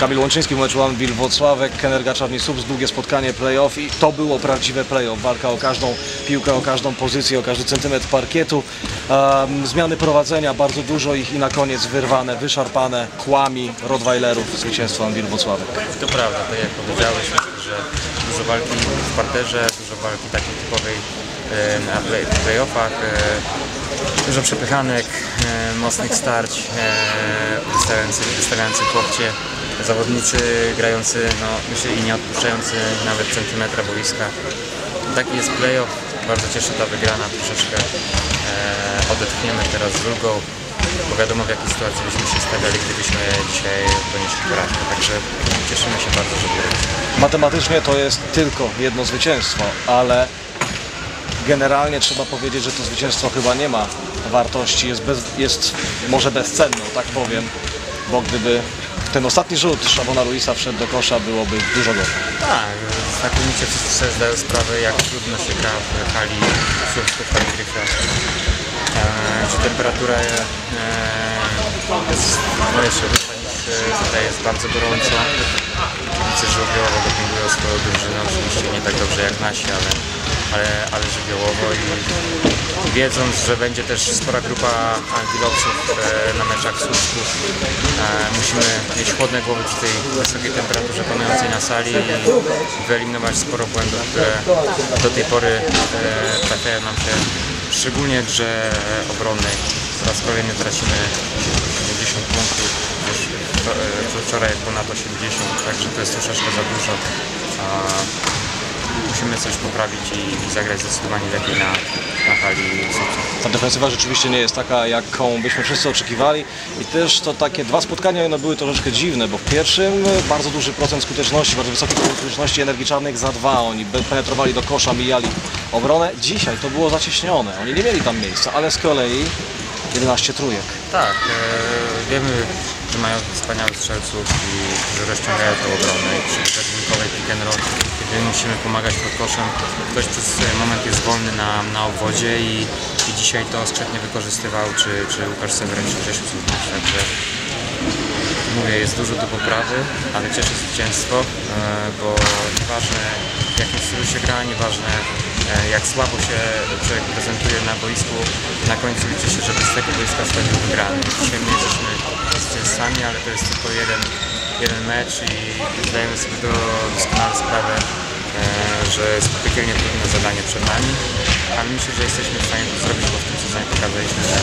Kamil Łączyński w meczu Anwil Włocławek, Czarni Subs, długie spotkanie playoff i to było prawdziwe playoff. Walka o każdą piłkę, o każdą pozycję, o każdy centymetr parkietu. Um, zmiany prowadzenia, bardzo dużo ich i na koniec wyrwane, wyszarpane kłami Rottweilerów zwycięstwo Anwil Włocławek. To prawda, tak jak powiedziałeś, że dużo walki w parterze, dużo walki takiej typowej na play, playoffach, e, dużo przepychanek, e, mocnych starć, e, wystawiający, wystawiający łokcie, zawodnicy grający, no myślę i nie odpuszczający nawet centymetra boiska. Taki jest playoff, bardzo cieszy ta wygrana, troszeczkę e, odetchniemy teraz z ulgą, bo wiadomo w jakiej sytuacji byśmy się stawiali, gdybyśmy dzisiaj ponieśli porażkę, także cieszymy się bardzo, że wygraliśmy. Matematycznie to jest tylko jedno zwycięstwo, ale generalnie trzeba powiedzieć, że to zwycięstwo chyba nie ma wartości, jest, bez, jest może bezcenne, tak powiem, bo gdyby ten ostatni rzut Szabona Luisa wszedł do kosza, byłoby dużo gorzej. Tak, znakomicie wszyscy sobie zdają sprawę, jak trudno się gra w hali w hali Gryfia. E, że temperatura e, jest no e, tutaj jest bardzo gorąco. Kibice żywiołowo dopingują swoją drużynę, oczywiście nie tak dobrze jak nasi, ale, ale, ale żywiołowo i, wiedząc, że będzie też spora grupa antilopsów e, na meczach Słupsku, e, musimy mieć chłodne głowy przy tej wysokiej temperaturze panującej na sali i wyeliminować sporo błędów, które do tej pory e, trafiają nam się szczególnie w grze obronnej. Po raz kolejny tracimy 70 punktów, e, wczoraj ponad 80, także to jest troszeczkę za dużo. A musimy coś poprawić i, i zagrać zdecydowanie lepiej na, na hali. Ta defensywa rzeczywiście nie jest taka, jaką byśmy wszyscy oczekiwali i też to takie dwa spotkania one były troszeczkę dziwne, bo w pierwszym bardzo duży procent skuteczności, bardzo wysoki procent skuteczności energii czarnych za dwa, oni penetrowali do kosza, mijali obronę. Dzisiaj to było zacieśnione, oni nie mieli tam miejsca, ale z kolei 11 trójek. Tak, e, wiemy, że mają wspaniałych strzelców i że rozciągają tę obronę i przy gatunkowej pick and roll, kiedy musimy pomagać pod koszem, ktoś przez moment jest wolny na, na obwodzie i, i dzisiaj to skrzętnie wykorzystywał, czy, czy Łukasz Seweryn, czy Grzesiu Cudnicz, także mówię, jest dużo do poprawy, ale cieszy zwycięstwo, e, bo nieważne w jakim stylu się gra, nieważne e, jak słabo się człowiek prezentuje na boisku, na końcu liczy się, żeby z tego boiska stadion wygrany. Dzisiaj zwycięzcami, ale to jest tylko jeden, jeden mecz i zdajemy sobie do, doskonale sprawę, e, że jest piekielnie trudne zadanie przed nami, ale myślę, że jesteśmy w stanie to zrobić, bo w tym sezonie pokazaliśmy, że